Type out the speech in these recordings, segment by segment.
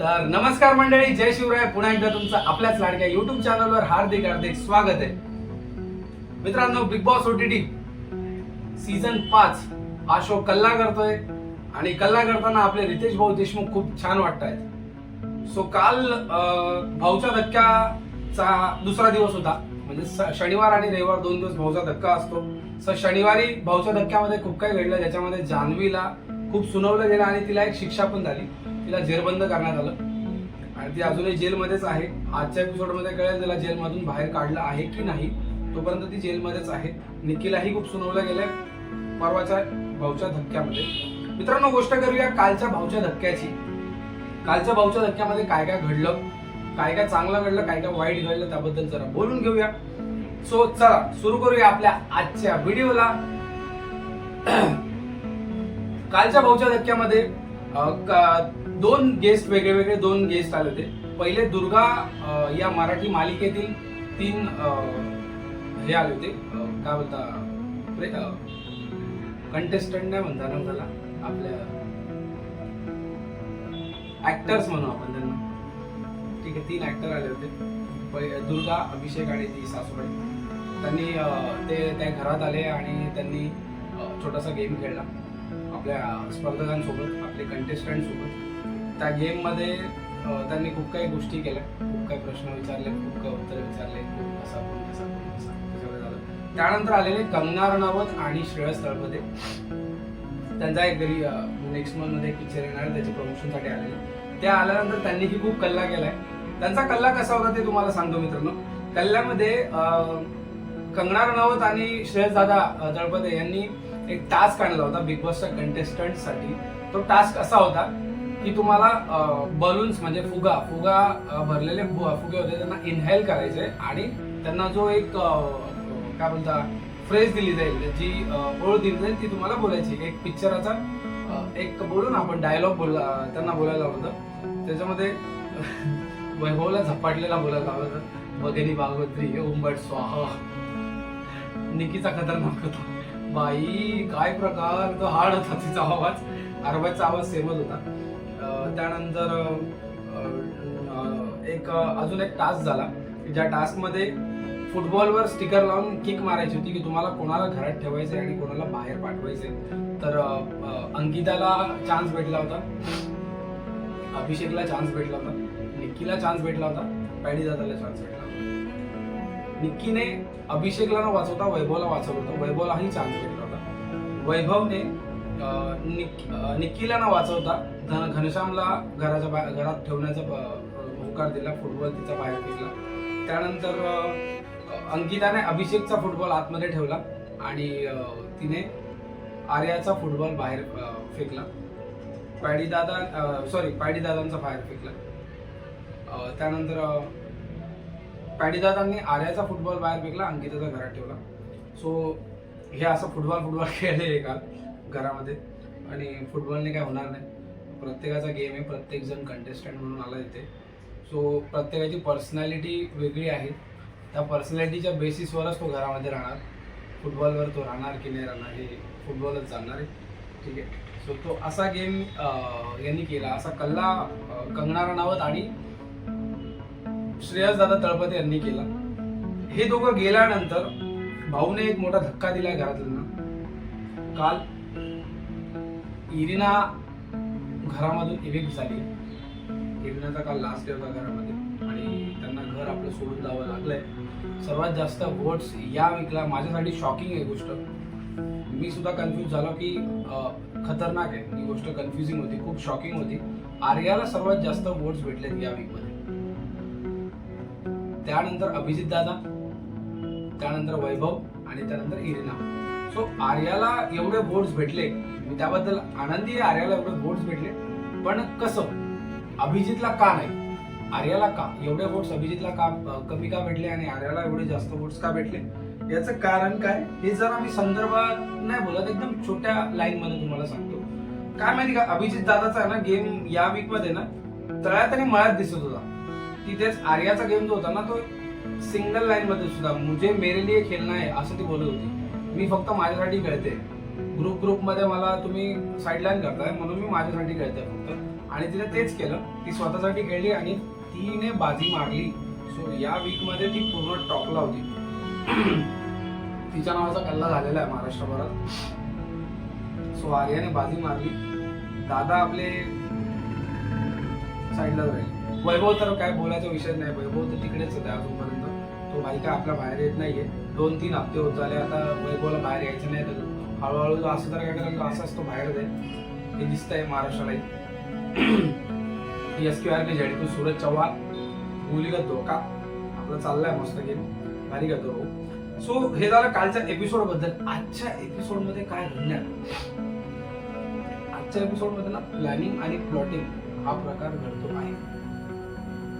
तर नमस्कार मंडळी जय शिवराय. पुन्हा एकदा तुमचं आपल्याच लाडक्या युट्यूब चॅनलवर हार्दिक हार्दिक स्वागत आहे. मित्रांनो बिग बॉस ओटीटी सीझन पाच हा शो कल्ला करतोय. आणि कल्ला करताना आपले रितेश भाऊ देशमुख खूप छान वाटत आहेत सो काल भाऊच्या धक्क्याचा दुसरा दिवस होता. म्हणजे शनिवार आणि रविवार दोन दिवस भाऊचा धक्का असतो. सो शनिवारी भाऊच्या धक्क्यामध्ये खूप काही घडलं. ज्याच्यामध्ये जान्हवीला खूप सुनावलं गेलं आणि तिला एक शिक्षा पण झाली. तिला जेरबंद करण्यात आलं. आणि ती अजूनही जेलमध्येच आहे. आजच्या एपिसोडमध्ये कळेल तिला जेलमधून बाहेर काढलं आहे की नाही. तोपर्यंत ती जेलमध्येच आहे. निखिलाही खूप सुनावलं गेलंय परवाच्या भाऊच्या धक्क्यामध्ये. मित्रांनो गोष्ट करूया कालच्या भाऊच्या धक्क्याची. कालच्या भाऊच्या धक्क्यामध्ये काय काय घडलं? काय काय चांगलं घडलं? काय काय वाईट घडलं? त्याबद्दल जरा बोलून घेऊया. सो चला सुरू करूया आपल्या आजच्या व्हिडिओला. कालच्या भाऊच्या धक्क्यामध्ये का- दोन गेस्ट वेगळे वेगळे दोन गेस्ट आले होते. पहिले दुर्गा या मराठी मालिकेतील तीन हे आले होते. काय बोलता कंटेस्टंट नाही म्हणता ना त्याला आपल्या ऍक्टर्स म्हणू आपण त्यांना. ठीक आहे तीन ऍक्टर आले होते. दुर्गा अभिषेक आणि ती सासूबाई. त्यांनी ते त्या घरात आले आणि त्यांनी छोटासा गेम खेळला. आपल्या स्पर्धकांसोबत आपले कंटेस्टंट सोबत. त्या गेममध्ये त्यांनी खूप काही गोष्टी केल्या. खूप काही प्रश्न विचारले खूप काही उत्तर विचारले. कोण कसा कोण कसा कोण कसा सगळं झालं. त्यानंतर आलेले कंगना रणावत आणि श्रेयस तळपदे. त्यांचा एक घरी नेक्स्ट मंथमध्ये पिक्चर येणार त्याच्या प्रमोशनसाठी आलेले. त्या आल्यानंतर त्यांनीही खूप कल्ला केलाय. त्यांचा कल्ला कसा होता ते तुम्हाला सांगतो मित्रांनो. कल्ल्यामध्ये कंगना रणावत आणि श्रेयस दादा दळपदे यांनी एक टास्क आणला होता बिग बॉसच्या कंटेस्टंटसाठी. तो टास्क असा होता की तुम्हाला बलून्स म्हणजे फुगा फुगा भरलेले फु- फुगे होते त्यांना इनहेल करायचे आणि त्यांना जो एक काय म्हणता फ्रेज दिली जाईल जी ओळ दिली जाईल ती तुम्हाला बोलायची. एक पिक्चराचा एक बोलू ना आपण डायलॉग बोलला त्यांना बोलायला होतं. त्याच्यामध्ये वैभवला झपाटलेला बोलायला होतं. भगिनी भागवत्री उंबट स्वाहा. निकीचा खतरनाक होता. बाई काय प्रकार तो हाड होता तिचा आवाज. अरबाचा आवाज सेमच होता. त्यानंतर एक अजून एक टास्क झाला ज्या टास्कमध्ये फुटबॉलवर स्टिकर लावून किक मारायची होती की तुम्हाला कोणाला घरात ठेवायचे आणि कोणाला बाहेर पाठवायचे तर अंकिताला चान्स भेटला होता. अभिषेकला चान्स भेटला होता. निक्कीला चान्स भेटला होता. पॅडी दादाला चान्स भेटला होता. निक्कीने अभिषेकला न वाचवता वैभवला वाचवलं होतं. वैभवलाही चान्स भेटला होता. वैभवने निक- निक्कीला न वाचवता घनश्यामला घराच्या बा- घरात ठेवण्याचा होकार दिला फुटबॉल तिचा बाहेर फेकला त्यानंतर अंकिताने अभिषेकचा फुटबॉल आतमध्ये ठेवला आणि तिने आर्याचा फुटबॉल बाहेर फेकला. पॅडीदादा सॉरी पॅडीदादांचा बाहेर फेकला. त्यानंतर पॅडीदादांनी आर्याचा फुटबॉल बाहेर फेकला अंकिताचा घरात ठेवला. सो हे असं फुटबॉल फुटबॉल खेळले एका घरामध्ये. आणि फुटबॉलने काय होणार नाही. प्रत्येकाचा गेम आहे प्रत्येक जण कंटेस्टंट म्हणून आला इथे. सो प्रत्येकाची पर्सनॅलिटी वेगळी आहे. त्या पर्सनॅलिटीच्या बेसिसवरच तो घरामध्ये राहणार. फुटबॉलवर तो राहणार की नाही राहणार हे फुटबॉलच चालणार आहे. ठीक आहे. सो तो असा गेम यांनी केला. असा कल्ला कंगना रणावत आणि श्रेयस दादा तळपते यांनी केला. हे दोघं गेल्यानंतर भाऊने एक मोठा धक्का दिला घरातल्यांना. काल इरिना घरामधून इव्हेक्ट झाली. इरिनाचा काल लास्ट डे होता घरामध्ये आणि त्यांना घर आपलं सोडून जावं लागलंय. सर्वात जास्त वोट्स या वीकला माझ्यासाठी शॉकिंग आहे गोष्ट. मी सुद्धा कन्फ्युज झालो की खतरनाक आहे. ही गोष्ट कन्फ्युजिंग होती खूप शॉकिंग होती. आर्याला सर्वात जास्त वोट्स भेटलेत या वीकमध्ये त्यानंतर अभिजित दादा त्यानंतर वैभव आणि त्यानंतर इरिना. सो आर्याला एवढे वोट्स भेटले. मी त्याबद्दल आनंदी आहे आर्याला एवढे वोट्स भेटले. पण कसं? अभिजितला का नाही? आर्याला का? एवढे वोट्स अभिजितला का कमी का भेटले आणि आर्याला एवढे जास्त वोट्स का भेटले? याचं कारण काय? हे जरा मी संदर्भात नाही बोलत एकदम छोट्या लाईन मध्ये तुम्हाला सांगतो. काय माहिती का? अभिजित दादाचा आहे ना गेम या वीकमध्ये ना तळ्यात आणि मळ्यात दिसत होता. तिथेच आर्याचा गेम जो होता ना तो सिंगल लाईन मध्ये सुद्धा मुझे मेरे लिए खेळणं आहे असं ती बोलत होती. मी फक्त माझ्यासाठी खेळते. ग्रुप ग्रुपमध्ये मला तुम्ही साईडलाईन करताय म्हणून मी माझ्यासाठी खेळते फक्त. आणि तिने तेच केलं. ती स्वतःसाठी खेळली आणि तिने बाजी मारली. सो या वीकमध्ये ती पूर्ण टॉपला होती. तिच्या नावाचा कल्ला झालेला आहे महाराष्ट्रभरात सो आर्याने बाजी मारली. दादा आपले साईडला राहिले वैभव तर काय बोलायचा विषय नाही. वैभव तर तिकडेच होता अजूनपर्यंत. तो भाई काय आपल्या बाहेर येत नाहीये. दोन तीन हप्ते होत झाले. आता वैभवला बाहेर यायचं नाही तर हळूहळू असं तर काय करायला असं असतो बाहेर जाईल हे आहे महाराष्ट्राला S Q R K ZP Suraj Chavan भूलिगत धोका? आपला चाललाय मस्त गेम भारी करतो सो हे झालं कालच्या एपिसोडबद्दल. आजच्या एपिसोडमध्ये काय घडणार? आजच्या एपिसोडमध्ये ना प्लॅनिंग आणि प्लॉटिंग हा प्रकार घडतो आहे.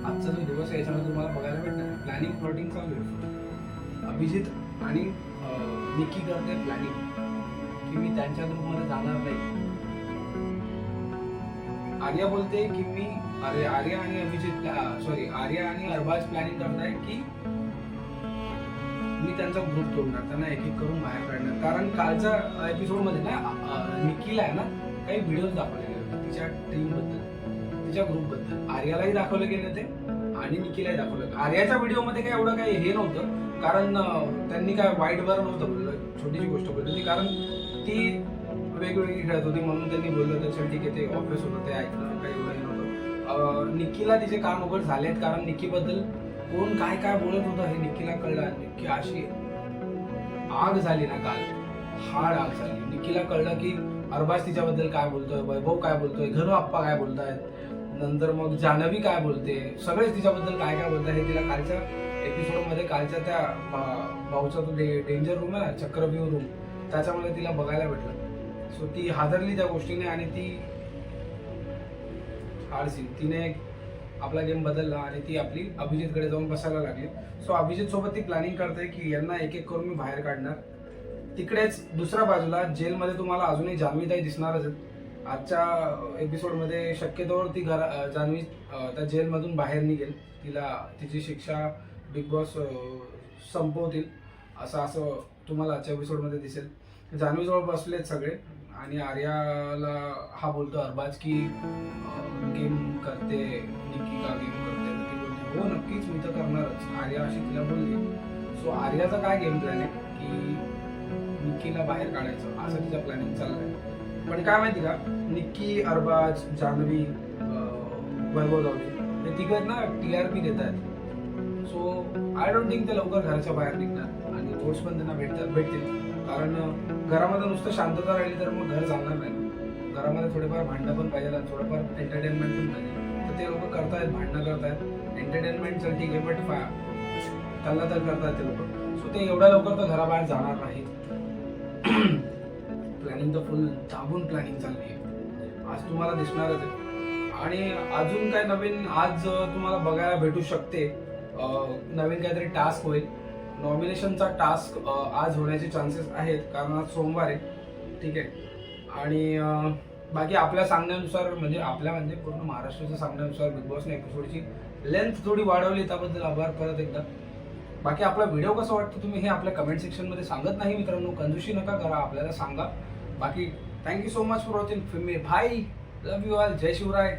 आजचा जो दिवस आहे याच्यामध्ये तुम्हाला बघायला भेटणार. प्लॅनिंग प्लॉटिंग चालू आहे. अभिजित आणि निकी करते प्लॅनिंग की मी त्यांच्या ग्रुपमध्ये जाणार नाही. आर्या बोलते की मी अरे आर्या आणि अभिजित सॉरी आर्या आणि अरबाज प्लॅनिंग करताय की मी त्यांचा ग्रुप तोडणार त्यांना एक एक करून बाहेर काढणार. कारण कालच्या एपिसोडमध्ये ना अ, निकीला आहे ना काही व्हिडिओज दाखवले गेले होते तिच्या टीमबद्दल तिच्या ग्रुपबद्दल. आर्यालाही दाखवले गेले ते आणि निकीलाही दाखवलं. आर्याच्या व्हिडिओमध्ये काय एवढं काही हे नव्हतं कारण त्यांनी काय वाईट बरं नव्हतं बोललं. छोटीशी गोष्ट बोलली होती. कारण ती वेगवेगळी खेळत होती म्हणून त्यांनी बोललं तर चल ठीक आहे ते ऑफिस होतं ते ऐकलं काही एवढं नव्हतं. निक्कीला तिचे काम वगैरे झालेत कारण निक्कीबद्दल कोण काय काय बोलत होतं हे निक्कीला कळलं. निक्की अशी आग झाली ना काल. हाड आग झाली. निक्कीला कळलं की अरबाज तिच्याबद्दल काय बोलतोय वैभव काय बोलतोय घरो आप्पा काय बोलतायत नंतर मग जान्हवी काय बोलते सगळेच तिच्याबद्दल काय काय बोलतात हे तिला कालच्या एपिसोडमध्ये कालच्या त्या भा- भाऊचा तो डेंजर रूम आहे ना चक्रव्यूह रूम त्याच्यामध्ये तिला बघायला भेटलं. सो ती हादरली त्या गोष्टीने आणि ती हारसी तिने आपला गेम बदलला आणि ती आपली अभिजितकडे जाऊन बसायला लागली. सो अभिजित सोबत ती प्लॅनिंग करते की यांना एक एक करून मी बाहेर काढणार. तिकडेच दुसऱ्या बाजूला जेलमध्ये तुम्हाला अजूनही जान्हवीताई दिसणारच आहेत. आजच्या एपिसोडमध्ये शक्यतोवर ती घरा जान्हवी त्या जेलमधून बाहेर निघेल. तिला तिची शिक्षा बिग बॉस संपवतील. असं असं तुम्हाला आजच्या एपिसोडमध्ये दिसेल. जान्हवीजवळ बसलेत सगळे. आणि आर्याला हा बोलतो अरबाज की गेम करते निकी का गेम करते. तर ती बोलते हो नक्कीच मी तर करणारच. आर्या अशी तिला बोलली. सो आर्याचा काय गेम प्लॅन आहे? की निक्कीला बाहेर काढायचं. असं तिचा प्लॅनिंग चाललंय. पण काय माहिती का? निक्की अरबाज जान्हवी वैभव जावळे हे तिघं ना टी आर पी देत आहेत सो आय डोंट थिंक ते लवकर घराच्या बाहेर निघणार आणि वोट्स पण त्यांना भेटतात भेटतील. कारण घरामध्ये नुसतं शांतता राहिली तर मग घर चालणार नाही. घरामध्ये थोडेफार भांडणं पण पाहिजे आणि थोडंफार एंटरटेनमेंट पण पाहिजे तर ते लोक करतायत भांडणं करतायत. एंटरटेनमेंट चल ठीक आहे बट त्यांना तर करतायत ते लोक. सो ते एवढ्या लवकर तर घराबाहेर जाणार नाहीत प्लॅनिंग तर फुल दाबून प्लॅनिंग चालली आहे. आज तुम्हाला दिसणारच आहे. आणि अजून काय नवीन आज तुम्हाला बघायला भेटू शकते. नवीन काहीतरी टास्क होईल. नॉमिनेशनचा टास्क आज होण्याचे चान्सेस आहेत. कारण आज सोमवार आहे. ठीक आहे. आणि बाकी आपल्या सांगण्यानुसार म्हणजे आपल्या म्हणजे पूर्ण महाराष्ट्राच्या सांगण्यानुसार बिग बॉसने एपिसोडची लेंथ थोडी वाढवली. त्याबद्दल आभार परत एकदा. बाकी आपला व्हिडिओ कसा वाटतो तुम्ही हे आपल्या कमेंट सेक्शनमध्ये सांगत नाही मित्रांनो. कंजूशी नका करा. आपल्याला सांगा. बाकी thank you so much for watching Filmi Bhai love you all Jai Shivray.